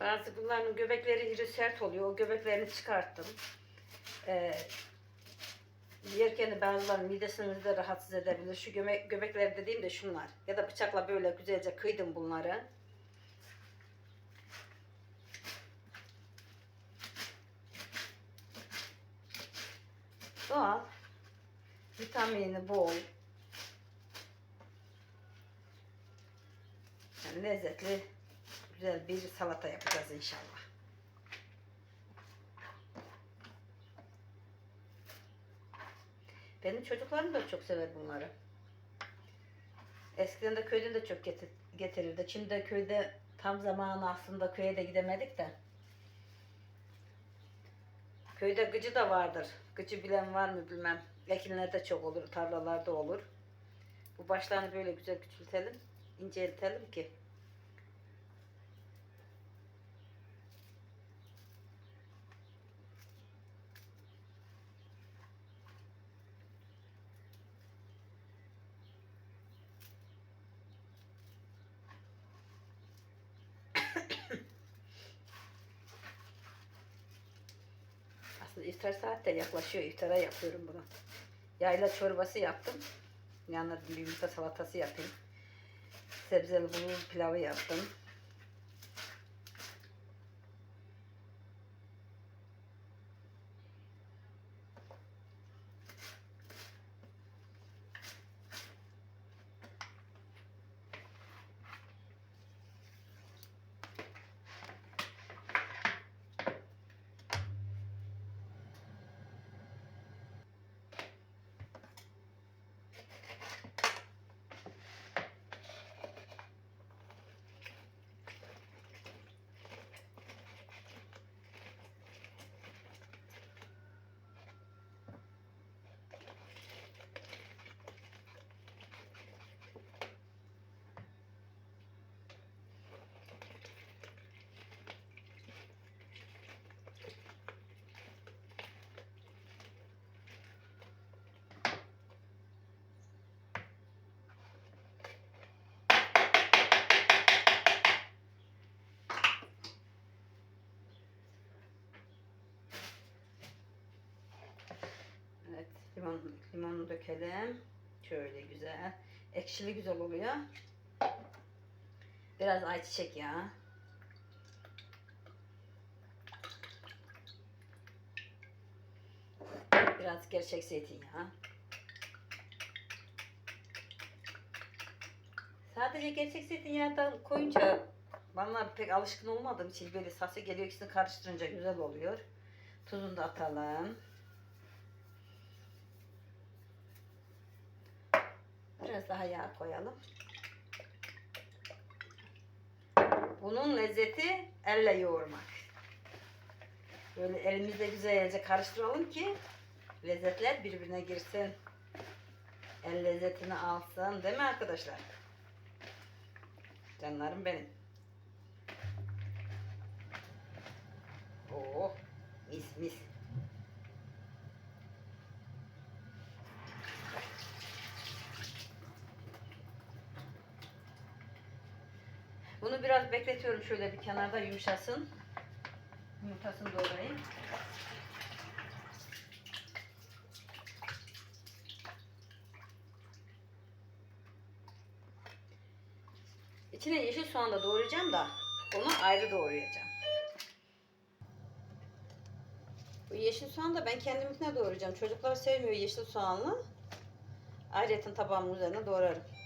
Bazı bunların göbekleri iri sert oluyor. O göbeklerini çıkarttım. Ee, yerken de bazılarının midesini de rahatsız edebilir. Şu göbek, göbekleri dediğim de şunlar. Ya da bıçakla böyle güzelce kıydım bunları. Doğal. Vitamini bol. Yani lezzetli, güzel bir salata yapacağız inşallah. Benim çocuklarım da çok sever bunları. Eskiden de köyden de çok getir, getirirdi. Şimdi de köyde tam zamanı aslında köye de gidemedik de. Köyde gıcı da vardır. Gıcı bilen var mı bilmem. Ekinlerde çok olur, tarlalarda olur. Bu başlarını böyle güzel küçültelim, inceltelim ki. Aslında iftar saat de yaklaşıyor. İftara yapıyorum bunu. Yayla çorbası yaptım. Yanına bir yumurta salatası yapayım. Sebzeli bulgur pilavı yaptım. Limon, limonu dökelim. Şöyle güzel. Ekşili güzel oluyor. Biraz ayçiçek yağı. Biraz gerçek zeytinyağı. Sadece gerçek zeytinyağından koyunca bana pek alışkın olmadığım için böyle sası geliyor ikisini karıştırınca güzel oluyor. Tuzunu da atalım. Biraz daha yağ koyalım. Bunun lezzeti elle yoğurmak. Böyle elimizle güzelce karıştıralım ki lezzetler birbirine girsin. El lezzetini alsın. Değil mi arkadaşlar? Canlarım benim. Oh, mis mis. Bunu biraz bekletiyorum şöyle bir kenarda yumuşasın. Yumurtasını doğrayayım. İçine yeşil soğan da doğrayacağım da onu ayrı doğrayacağım. Bu yeşil soğan da ben kendiminkine doğrayacağım. Çocuklar sevmiyor yeşil soğanlı. Ayrıca tabağımın üzerine doğrarım.